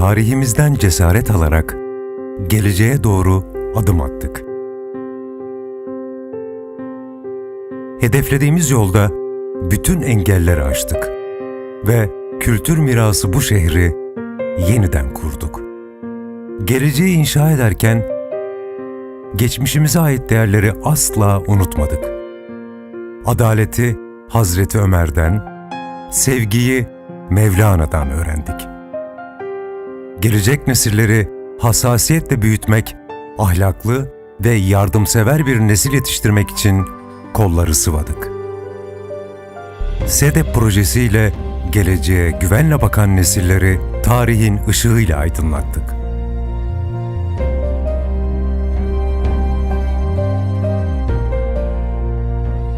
tarihimizden cesaret alarak geleceğe doğru adım attık. Hedeflediğimiz yolda bütün engelleri aştık ve kültür mirası bu şehri yeniden kurduk. Geleceği inşa ederken geçmişimize ait değerleri asla unutmadık. Adaleti Hazreti Ömer'den, sevgiyi Mevlana'dan öğrendik. Gelecek nesilleri hassasiyetle büyütmek, ahlaklı ve yardımsever bir nesil yetiştirmek için kolları sıvadık. SEDEP projesiyle geleceğe güvenle bakan nesilleri tarihin ışığıyla aydınlattık.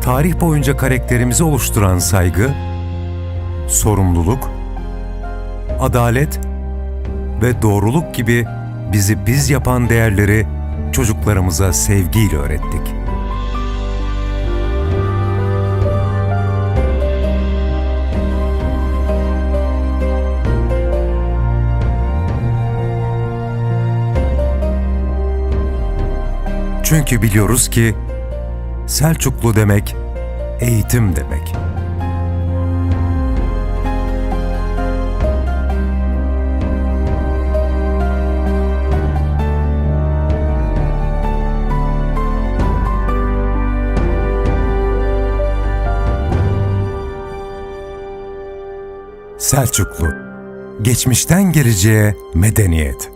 Tarih boyunca karakterimizi oluşturan saygı, sorumluluk, adalet ve doğruluk gibi bizi biz yapan değerleri çocuklarımıza sevgiyle öğrettik. Çünkü biliyoruz ki Selçuklu demek eğitim demek. Selçuklu, geçmişten geleceğe medeniyet.